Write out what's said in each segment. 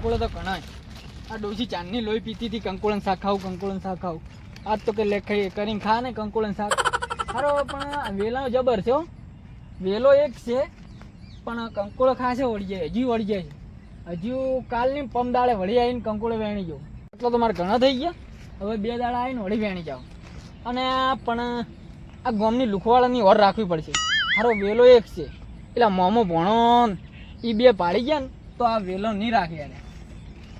કંકોળો તો ઘણા આ ડોસી ચાંદની લોહી પીતી હતી, કંકોળન શાક ખાવું, કંકોળન શાક ખાવું. આજ તો કે લેખાઈ કરીને ખા ને કંકોળન શાક. હારો, પણ આ વેલાનો જબર છે વેલો એક છે, પણ કંકોળો ખાશે વળી જાય, હજી વળી જાય છે. હજુ કાલની પમ દાળે વળી આવીને કંકોળો વેણી જાઉં એટલો તો મારે ઘણા થઈ ગયા. હવે બે દાડા આવીને વળી વેણી જાઉં. અને આ પણ આ ગોમની લુખવાળાની ઓર રાખવી પડશે. સારો વેલો એક છે. એટલે મોમો ભણો એ બે પાડી ગયા ને, તો આ વેલો નહીં રાખે યાર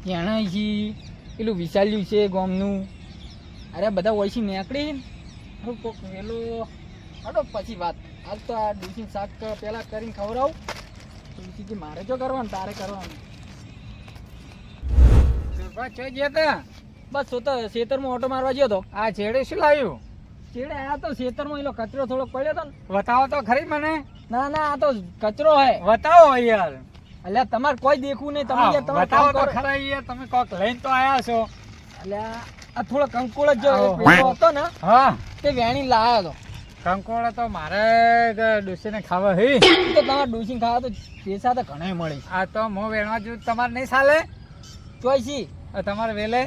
એણા છે પેલું વિચાર્યું છે ગોમનું. અરે બધા ઓછી નીકળી ને. હારું કોક વેલો હાડો પછી વાત. હાલ તો આ ડુસી શાક પહેલાં કરીને ખવડાવું. ડુસીથી મારે જો કરવાનું તારે કરવાનું. ચોઈ ગયા તા? બસ તો ખેતરમાં ઓટો મારવા ગયો તો. આ છેડે શું લાવ્યું? ચેડે આ તો ખેતરમાં એલો કચરો થોડોક પડ્યો હતો ને. બતાવો તો ખરી મને. ના ના આ તો કચરો હે. બતાવો યાર. એટલે તમારે કોઈ દેખવું નહીં. તમે યાર તમારું કામ કરો. ખરા યાર તમે કોક લઈને તો આયા છો. એટલે આ થોડો કંકોળ જ પેલો હતો ને હા. તે વેણી લાયો હતો કંકોળ તો મારે ડુસીને ખાવા હી. તો તમારે ડોસીને ખાવા તો પૈસા તો ઘણા મળી. આ તો મો વેણવા જો તમારે નહીં ચાલે? ચોઈસી તમારે વેલે?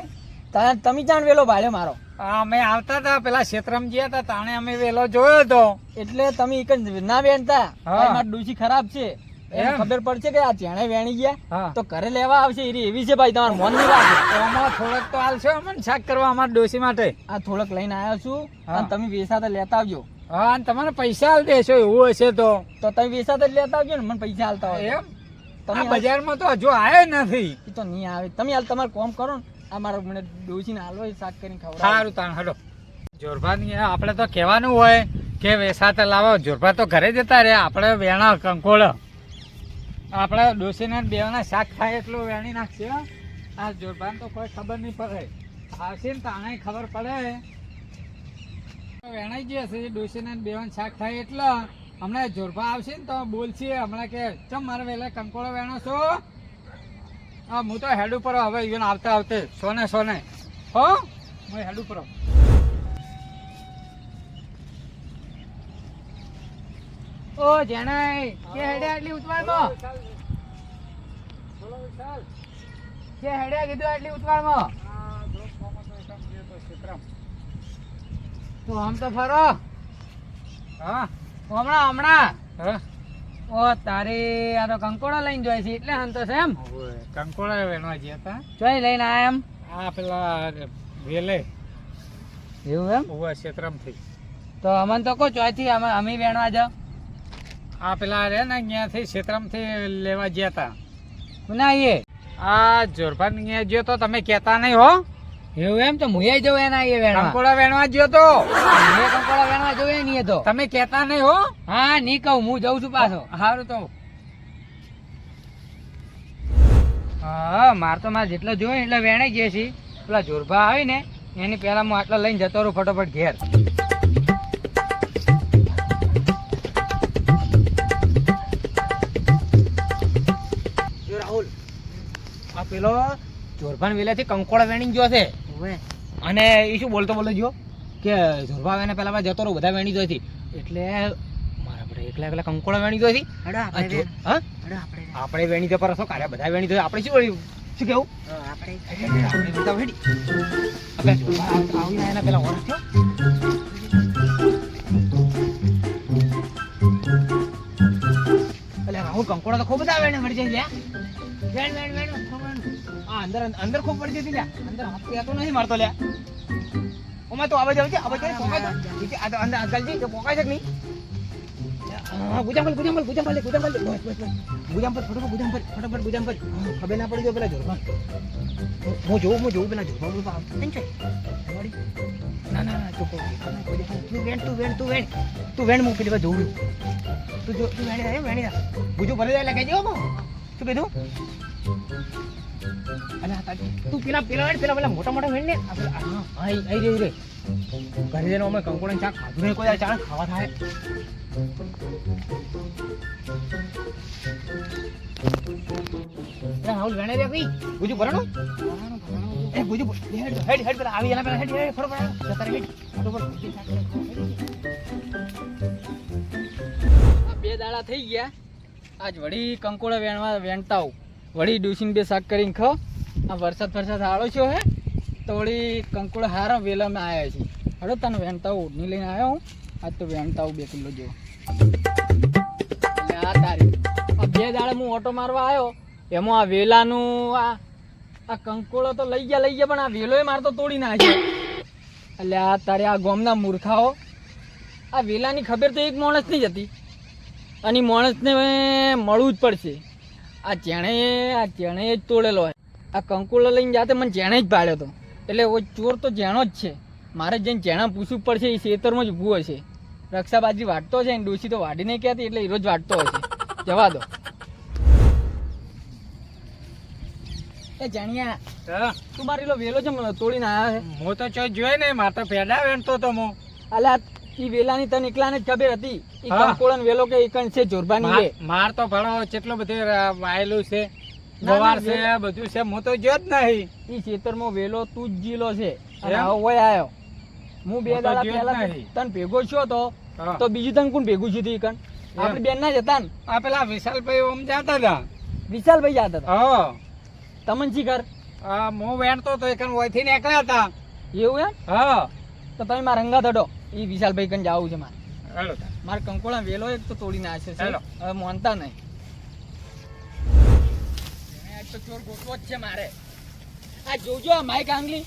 તારે તમે જાણ વેલો ભાડે મારો. અમે આવતા હતા પેલા ક્ષેત્રમ ગયા હતા તાણે અમે વેલો જોયો હતો. એટલે તમે એક જ ના વેણતા. હા. મારી ડોસી ખરાબ છે? ખબર પડશે કે આ ચેણે વેણી ગયા તો ઘરે લેવા આવશે એરી એવી છે ભાઈ તમારે મન નહીં રાખે તો થોડોક તો હાલશો અમને શાક કરવા અમારા ડોસી માટે. આ થોડક લઈને આવ્યો છું અને તમે વેસા તો લેતા આવજો. હા અને તમારે પૈસા હાલ દેશો એવું હશે તો. તો તમે વેસા તો લેતા આવજો ને મને પૈસા હાલતા હોય એમ? તમે બજારમાં તો હજુ આવ્યો નથી. એ તો નહીં આવે. તમે હાલ તમારે કોમ કરો ને. આ મારો મને ડોસીને હાલો શાક કરીને ખવડાવો. સારું તાણ હલો. જોરભાની આપણે તો કહેવાનું હોય કે વેસાતે લાવો. જોરભા તો ઘરે જતા રહ્યા. આપણે વેણા કંકોળ. આપણે ડોસીના બેવાના શાક થાય એટલું વેણી નાખશે. આ જોરબાન તો કોઈ ખબર નહીં પડે. આવશે ને તાણે ખબર પડે. વેણાઈ ગયા છે ડોસીના બેવાન શાક થાય એટલે. હમણાં જોરભા આવશે ને તો બોલશે, હમણાં કે, ચમ મારે વહેલા કંકોળો વેણો છો? હા, હું તો હેડ ઉપર હવે ઇવન આવતા આવતે, સોને સોને. હો, હું હેડ ઉપર ઓ, જણાય, કે હેડે આટલી ઉતવાળમાં? કે હેડ્યા કીધું આટલી ઉતવાળમાં તો આમ તો ફરો. હા? હમણાં હમણાં. હા? ઓ તારે આ તો કંકોડા લઈને જોઈ છે. એટલે તો એમ. કંકોડા વેણવા ગયા હતા? જોઈ લઈને આ એમ. આ પેલા વેલે. એવું એમ? ઓવા ક્ષેત્રમથી તો અમન તો કો ચોથી અમે અમે વેણવા જાવ આ પેલા રે ને અહીંયાથી ક્ષેત્રમથી લેવા ગયા હતા. કોના આ જોરભાન અહીંયા ગયો તો તમે કહેતા નહીં હો. એવું એમ તો મુએ જવું એના એ વેણવા. કંકોડા વેણવા ગયો તો. મુએ કંકોડા વેણવા જવું નહીં તો. તમે કહેતા નહીં હો. હા નહીં કહું હું જઉં છું પાછો. સારું તો. હા માર તો મારે જેટલો જોયે એટલે એટલા વેણાઈ ગયા છે. પેલા જોરભા આવી ને એની પહેલા હું આટલા લઈને જતો રહું ફટોફટ ઘેર. આ પેલો જોરભાન વેલાથી કંકોડા વેણી ગયો છે. અને એ શું બોલતો બોલતો ગયો? કે જોરભા વેને પેલા જતો રહો બધા વેણી જોઈ એટલે મારા આપણે એકલા એકલા કંકોડા વેણી ગયો હતી આપણે વેણી. તો પર શું બધા વેણી તો આપણે શું વળી- શું કેવું? આપણે બધા પેલા ઓળખ થયો. અલ્યા કંકોડા તો ખૂબ બધા વેણે મળી જાય વેણ વેણ વેણ વેણ. આ અંદર અંદર ખૂબ પડી જતી લ્યા. અંદર હાથ તો નથી મારતો લ્યા. ઓમાં તો આવાજ આવજે આવાજ આવે પોકાય છે, આ તો અંદર અંકલજી તો પોકાય છે કે નહીં? હા, ગુજામ પર ગુજામ ગુજામ પર લે, ગુજામ પર બસ, બસ, બસ. પર ફટાફટ પર પર હા, ખબર ના પડી જાય પેલા હું જોઉં હું જોઉં પેલા નહીં છે? ના ના ના નહીં. તું વેણ તું વેણ તું વેણ. તું વેણ મૂકી વાર જોઉં તું જો તું વેણી વેણી ભરી જાય લાગે જો તું કીધું? તું પેલા પેલા પેલા પેલા મોટા મોટા વેણ ને આ પેલા- હા હા આઈ આઈ રે રે ઘરે જઈને અમે કંકોડા ચા ખાધું નહીં કોઈ ચા ખાવા થાય. રાહુલ, વેણે રે ભાઈ. ગુજુ ભરણો? એ ગુજુ હેડ હેડ હેડ, પેલા, આવી એના પેલા, હેડ હેડ ફરો જતા રહે, હેડ. બે દાડા થઈ ગયા. આજ વળી કંકોડા વેણવા વેણતા આવું. વળી ડુસીને બે શાક કરીને ખાઓ. આ વરસાદ વરસાદ હાળો છો હે. તો વળી કંકુળ હારા વેલામાં આવ્યા છે. હડો તને વેનતાવ ઓઢની લઈને આવ્યો હું. આજ તો વેનતાવ બે કિલો જેવો. આ તારી. આ બે દાડે હું ઓટો મારવા આવ્યો એમાં આ વેલાનું આ આ કંકોળો તો લઈ ગયા લઈ ગયા, પણ આ વેલોએ મારતો તોડી નાખ્યો. એટલે આ તારે આ ગોમના મૂર્ખાઓ. આ વેલાની ખબર તો એક માણસની જ હતી. અને માણસને મળવું જ પડશે. આ જેણે આ જેણે જ તોડેલો હોય. આ કંકુલો લઈને જાતે મને જેણે જ પાડ્યો હતો. એટલે ઓ ચોર તો જેણો જ છે. મારે જઈને જેણા પૂછવું પડશે એ ખેતરમાં જ ઊભું હશે રક્ષાબાજી વાટતો છે ને ડોસી તો વાડી નહીં કહેતી એટલે એ રોજ વાટતો હશે જવા દો. એ જાણ્યા તું મારી લો વેલો છે તોડીને આવ્યા છે હું તો ચોઈ જોઈ નહીં મારે તો પેડા વેણતો તો હું. અલા ઈ વેલાની તને એકલાને જ ખબર હતી. ઈ કંકોળન વેલો કે એકણ છે જોરબાની માર- તો ભણો કેટલો બધે વાયેલું છે. ગવાર છે બધું છે હું તો જો જ નહીં. ઈ ખેતરમાં વેલો તું જ જીલો છે. અને? હવે આયો. હું બે દાડા પહેલા. તને ભેગો છો તો તો બીજું તને કોણ ભેગું છું ઈ આપણે બેન ના જતા ને. આ પેલા વિશાલભાઈ ઓમ જાતા હતા. વિશાલભાઈ જાતા હતા? હા. તમન શી કર આ હું વેણતો તો એક ઓયથી નીકળ્યા હતા. એવું એમ? હા. તો તમે મારા રંગા થડો ઈ વિશાલભાઈ કન જાવું છે મારે. હેલો. મારે કંકોળા વેલો એક તો તોડી નાખે છે. હવે માનતા નહીં. તો ચોર ગોતવો જ છે મારે. આ જોજો આ માઈક આંગલી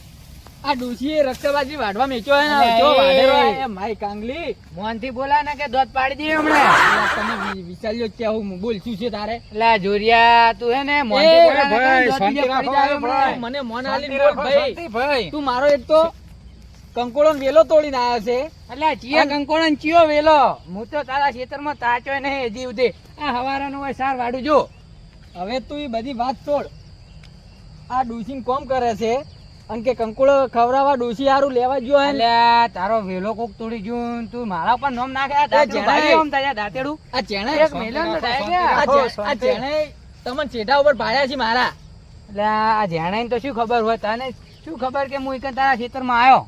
આ ડોશીએ રક્તબાજી વાઢવા મેચ્યો હે ને. જો એ. એ માઈક આંગલી મોહનથી બોલા ને કે દોધ પાડી દઈએ હમણાં. તમે વિચાર્યો કે હું બોલ શું છે તારે. લા જોરિયા તું હે ને મોહનથી બોલા ભાઈ, શાંતિ રાખો, જાય હમણાં. ભાઈ. મને મોન આલી બોલ ભાઈ. તું મારો એક તો. કંકોળો વેલો તોડીને આવ્યો છે. એટલે ચિયા કંકોળો ચિયો વેલો. હું તો તારા ખેતરમાં તાચો નહીં હજી સુધી. આ હવારાનું હોય સાર વાડું જો. હવે તું એ બધી વાત છોડ. આ ડોશી કોમ કરે છે. અને કે કંકોળો ખવડાવવા ડોશી હારું લેવા ગયો એટલે તારો વેલો કોક તોડી ગયું તું મારા ઉપર નોમ નાખે. આ દાંતેડું આ જેણે એક મેલન આ. જેણે તમને ચેઠા ઉપર પાડ્યા છે મારા. એટલે આ જેણે તો શું ખબર હોય? તને શું ખબર કે હું એક તારા ખેતરમાં આવ્યો?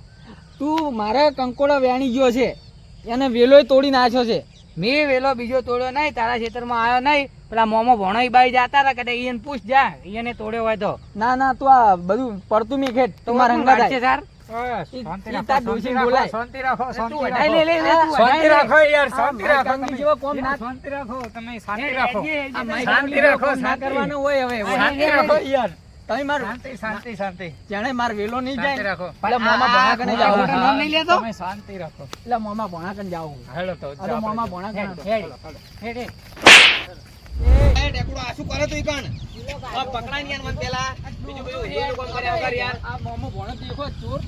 તું મારા કંકોડો વેણી ગયો છે. એને વેલોય તોડી નાખ્યો છે. મેં વેલો બીજો તોડ્યો નહીં તારા ખેતરમાં આવ્યો નહીં. પેલા મોમો ભણો બાઈ જતા હતા કદાચ ઈયન પૂછ જા ઈયને તોડ્યો હોય તો. ના ના તું આ બધું પડતું મી ખેત તમારા રંગા આય. સાર શાંતિ રાખો, તમે. શાંતિ રાખો, શાંતિ રાખો. શાંતિ રાખો યાર. તમે માર શાંતિ, શાંતિ, શાંતિ. જેણે માર વેલો નહીં જાય રાખો. એટલે મામા ભણા કને જાવ નામ નહીં લેતો? તમે શાંતિ રાખો. એટલે મામા ભણા કને જાવ હેલો તો, આ તો જાઓ મોમાં આપણે. ભોણા હેડ, કને. હેડ. Hello, hello. હેડ, હેડ. આ મોમાં ભોણો દેખો ચોર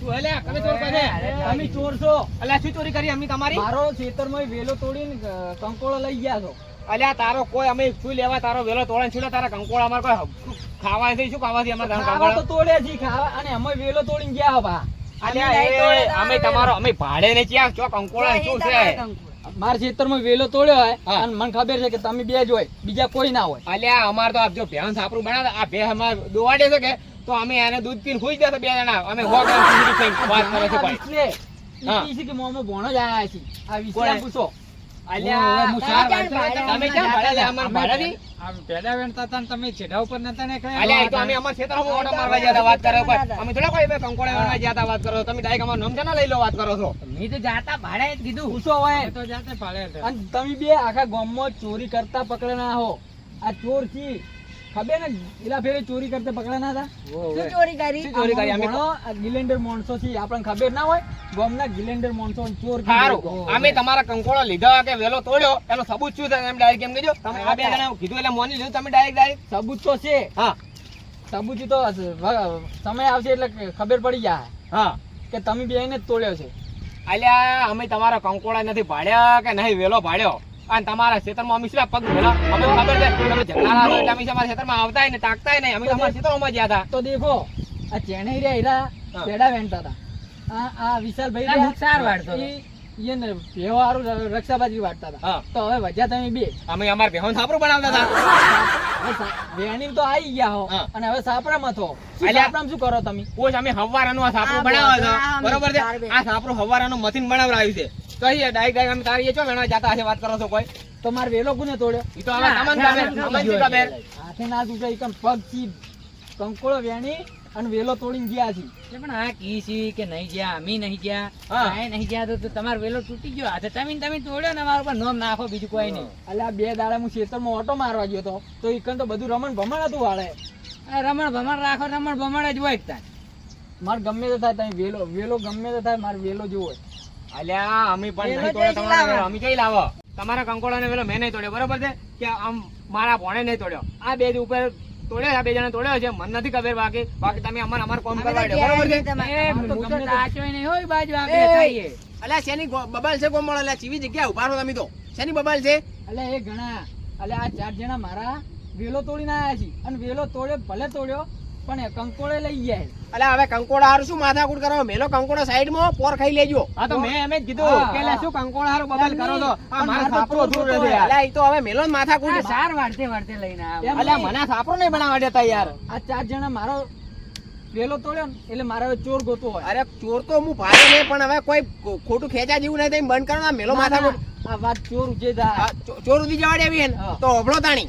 તમે ચોર છો અલ્યા શું ચોરી કરી અમે તમારી મારો ખેતરમાં વેલો તોડીને કંકોળો લઈ ગયા છો અલ્યા તારો કોઈ અમે શું લેવા તારો વેલો તોડે શું તારા કંકોળા અમારે કોઈ ખાવા છે શું ખાવાથી અમારે તારા ખાવા તો તોડ્યા છે ખાવા. અને અમે વેલો તોડીને ગયા હો બા. અલ્યા એ અમે તમારો અમે ભાડે ને ક્યાં છો કંકોળ શું છે? મારા ખેતરમાં વેલો તોડ્યો હોય અને મને ખબર છે કે તમે બે જ હોય બીજા કોઈ ના હોય. અલ્યા અમાર તો આપ જો ભેંસ આપણું બનાવે આ ભેંસ અમાર દોવાડે છે કે? તો અમે એને દૂધ પીને ખોઈ જતા બે જણા. અમે હો. વાત કરે છે ભાઈ હા. કે મોમો ભોણો જ આયા છે આ વિશે પૂછો. તમે વાગે- ક્યાં ભાડે લે અમાર ભાડેથી આમ પેડા વેણતા હતા ને તમે છેડા ઉપર નતા ને કઈ અલ્યા એ તો અમે અમાર ખેતરમાં ઓટો મારવા ગયા હતા વાત કરે કોઈ. અમે થોડા કોઈ બે આખા ગામમાં કરો. તમે ડાયરેક્ટ અમારું નામ છે ને લઈ લો વાત કરો છો. મેં તો ભાડે કીધું. પૂછો હોય તો જાતે પાડ્યા તમે બે આખા ગામમાં ચોરી કરતા પકડેના હો. આ ચોર છી ખબર ને? પેલા ફેરે ચોરી કરતા પકડેના હતા. શું ચોરી કરી? શું ચોરી કરી? અમે ગિલેન્ડર માણસો છે આપણને ખબર ના હોય ગોમના ગિલેન્ડર માણસો ચોર કીધું. સારું અમે તમારા કંકોળો લીધા કે વેલો તોડ્યો. એનો સબૂત શું છે એમ ડાયરેક્ટ એમ કહેજો. તમે આ બે જણા કીધું એટલે મોની લીધું તમે ડાયરેક્ટ ડાયરેક્ટ સબૂત તો છે. હા. સબૂત તો સમય આવશે એટલે ખબર પડી જાય. હા. કે તમે બે જ તોડ્યો છે. અલ્યા અમે તમારા કંકોળા નથી ભાડ્યા કે નહીં વેલો ભાડ્યો? અને તમારા ખેતરમાં અમે શું પગ ભેલા અમે ખબર છે? તમે ઝઘડા છો એટલે અમે અમારા ખેતરમાં આવતા ને તાકતા નહીં. અમે અમારા ખેતરોમાં ગયા હતા. તો દેખો આ ચેણે રહ્યા એરા પેડા વેણતા હતા. આ આ વિશાલભાઈ સાર વાળતો એને ભેહો રક્ષાબાજી વાટતા હતા. તો હવે વજ્યા તમે બે. અમે અમારા બેહોન થાપરું બનાવતા હતા. વેણી તો આવી ગયા હો. અને હવે સાપરામાં થો. સાપરામાં શું કરો તમે? કોચ અમે હવારાનું આ સાપરું બનાવ્યો બરોબર છે? આ સાપરું હવારાનું મથીન બનાવડાવ્યું છે. અહીં ડાઈ ડાયરેક્ટ અમે તારી છો વેણા જાતા હશે વાત કરો છો કોઈ. તો માર વેલો કોને તોડ્યો? ઈ તો આવા તમને શી હાથે ના દુજે એકમ પગથી કંકોળો વેણી અને વેલો તોડીને ગયા છે. પણ આ કી છે કે નહીં ગયા અમે નહીં ગયા. કાંઈ નહીં ગયા તો- તમારો વેલો તૂટી ગયો. હાથે તમે તમે તોડ્યો ને મારા ઉપર નોમ નાખો બીજું કોઈ નહીં. એટલે આ બે દાડા હું ખેતરમાં ઓટો મારવા ગયો તો તો ઈકન તો બધું રમણ ભમણ હતું વાળે. આ રમણ ભમણ રાખો રમણ ભમણ જ હોય તાર. મારે ગમે તે થાય ત્યાં વેલો વેલો ગમે તે થાય મારે વેલો જોવો હોય. અલ્યા અમે પણ નહીં તોડ્યો તમારા. અમે કઈ લાવો? તમારા કંકોડાને વેલો મેં નહીં તોડ્યો બરોબર છે? કે આમ મારા ભોણે નહીં તોડ્યો. આ બે ઉપર તોડ્યો આ બે જણા તોડ્યો છે મને નથી ખબર બાકી. બાકી તમે અમાર અમાર કોમ કરવા દે બરોબર છે? નહીં હોય બાજુ આપણે. અલ્યા શેની બબાલ છે કોમળ અલ્યા ચીવી જગ્યા ઊભા રહો તમે તો. શેની બબાલ છે? એટલે એ ઘણા. અલ્યા આ ચાર જણા મારા વેલો તોડીને આયા છે. અને વેલો તોડ્યો ભલે તોડ્યો પણ કંકોડે લઈ જાય. છે. હવે કંકોડા હારું શું માથાકૂટ કરો? મેલો કંકોડો સાઈડમાં પોર ખાઈ લેજો. હા તો મેં એમ જ કીધું કે લે શું કંકોડા હારું બબલ કરો તો આ મારે સાપરો દૂર રહે હોય. ઈ તો હવે મેલો માથાકૂટ. સાર વાડતે વાડતે લઈને આવો. એમ મને સાપરો નહીં બનાવવા દેતા યાર. આ ચાર જણા મારો પેલો તોડ્યો ને એટલે મારે ચોર ગોતો હોય. અરે ચોર તો હું ભારે નહીં પણ હવે કોઈ ખોટું ખેંચા જેવું નહીં બંધ કરો ના મેલો માથા માથાકૂટ. આ વાત ચોર ઉજે ચોર ઉધી જવા દેવી તો હોભળો તાણી.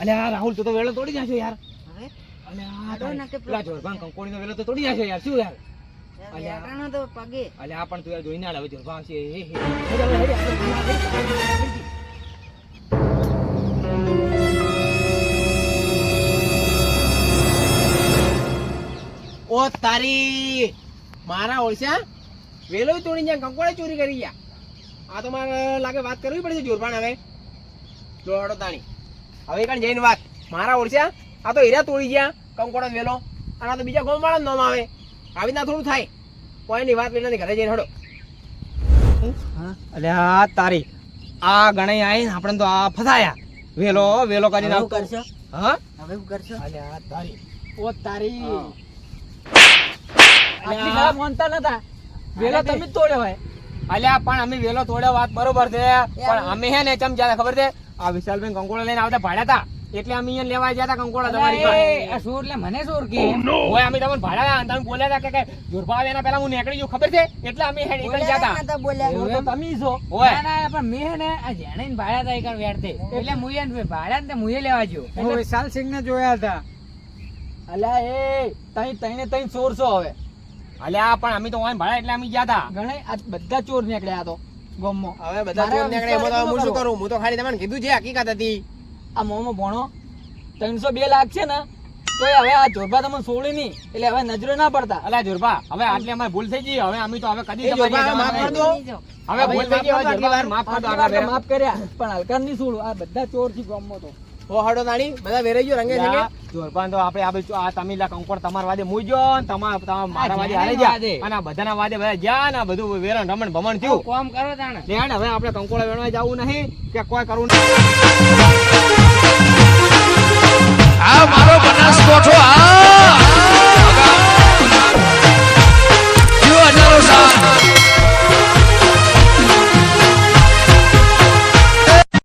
અલ્યા આ રાહુલ તો વેલો તોડી નાખ્યો યાર. અલે આ તારી- પેલા જોરભાન કંકોડીનો વેલો તો તોડી નાખ્યો યાર શું યાર? અલ્યા અલ્યા આ પણ તું યાર જોઈને આલે હવે જોરભાન છે હે હે. ઓ તારી મારા ઓળશા વેલો તોડી ગયા કંકોડે ચોરી કરી ગયા. આ તો મારે લાગે વાત કરવી પડશે જોરબાણ હવે. જોડો તાણી. હવે કણ જઈને વાત. મારા ઓળખ્યા આ તો હીરા તોડી ગયા કંકોડો વેલો. અને આ તો બીજા ગોમ વાળા નામ આવે. આવી રીતના થોડું થાય. કોઈની વાત લઈને ઘરે જઈને હડો. અલ્યા તારી આ ગણાઈ આવીને આપણે તો આ ફસાયા. વેલો વેલો કરીને હવે આવતો. કરશો? હા? હવે શું કરશો? અલ્યા તારી. ઓ તારી. હા. આટલી માનતા નતા. વેલો તમે તોડ્યો હોય. અલ્યા પણ અમે વેલો તોડ્યો વાત બરોબર છે. પણ અમે હે ને ચમ જ્યાં ખબર છે? આ વિશાલભાઈ કંકોડો લઈને આવતા ભાડ્યા હતા. એટલે અમે અહીંયા લેવા ગયા હતા કંકોડા તમારી પાસે. આ સુર લે મને સુર કે. ઓય અમે તમને ભાડા હતા તમે બોલ્યા હતા કે કે જોરબા એના પહેલા હું નીકળી ગયું ખબર છે? એટલે અમે હેડ નીકળી ગયા હતા. બોલ્યા તો તમે છો? ઓય. ના, ના, પણ મે ને આ જેણે ભાડા ભાડ્યા હતા એકણ વેડતે. એટલે મુએ ને ભાડા ને તે લેવા ગયો. હું વિશાલસિંહ ને જોયા હતા. અલ્યા એ તઈ તઈને તઈ ચોર છો હવે. અલ્યા પણ અમે તો ઓય ભાડા એટલે અમે ગયા હતા. ઘણા બધા ચોર નીકળ્યા તો. ગોમમાં હવે બધા ચોર નીકળે એમાં તો હું શું કરું? હું તો ખાલી તમને કીધું છે હકીકત હતી. આ મોમો ભણો ત્રણસો બે લાખ છે ને તો હવે આ જોરબા તમને છોડી નહીં. એટલે હવે નજરે ના પડતા. અલા જોરબા હવે આટલી અમારી ભૂલ થઈ ગઈ. હવે અમે તો હવે કદી માફ. કર દો. હવે ભૂલ થઈ ગઈ હવે જોરબા માફ કર દો. માફ કર્યા પણ હલકાન નહીં છોડું આ બધા ચોરથી ગોમમાં તો. હો નાણી બધા વેરાઈ ગયો રંગે રંગે જોરપાન તો આપણે આ બધું આ તમિલા કંકોડ તમાર વાદે મુજો ને તમારા તમારા મારા વાદે હારે જા અને આ બધાના વાદે બધા જા ને બધું વેરણ રમણ ભમણ થયું. કોમ કરો તાણે. લેણ હવે આપણે કંકોડા વેણવા જવું નહીં કે કોઈ કરવું નહીં. આ મારો બનાસકોઠો આ